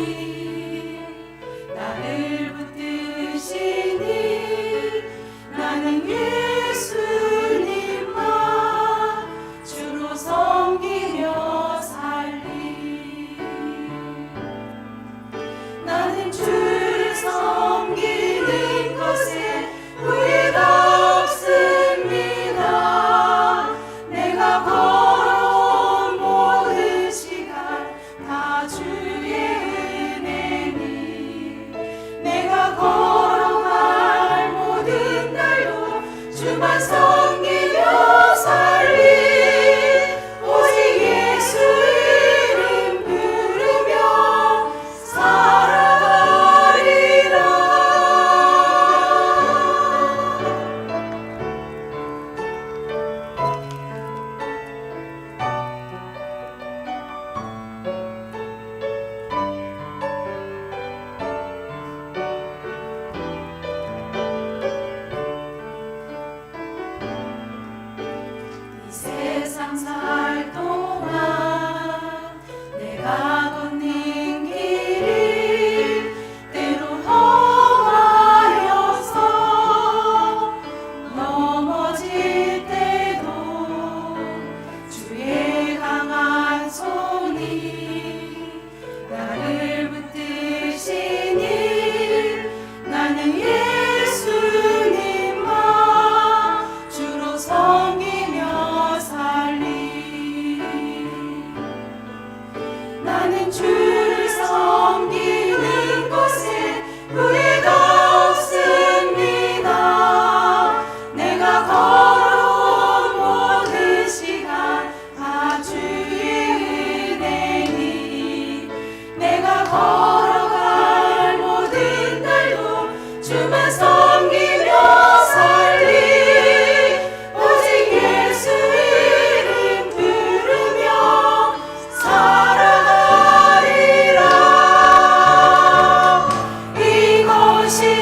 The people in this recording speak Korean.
You. sounds like deinen Türen. see.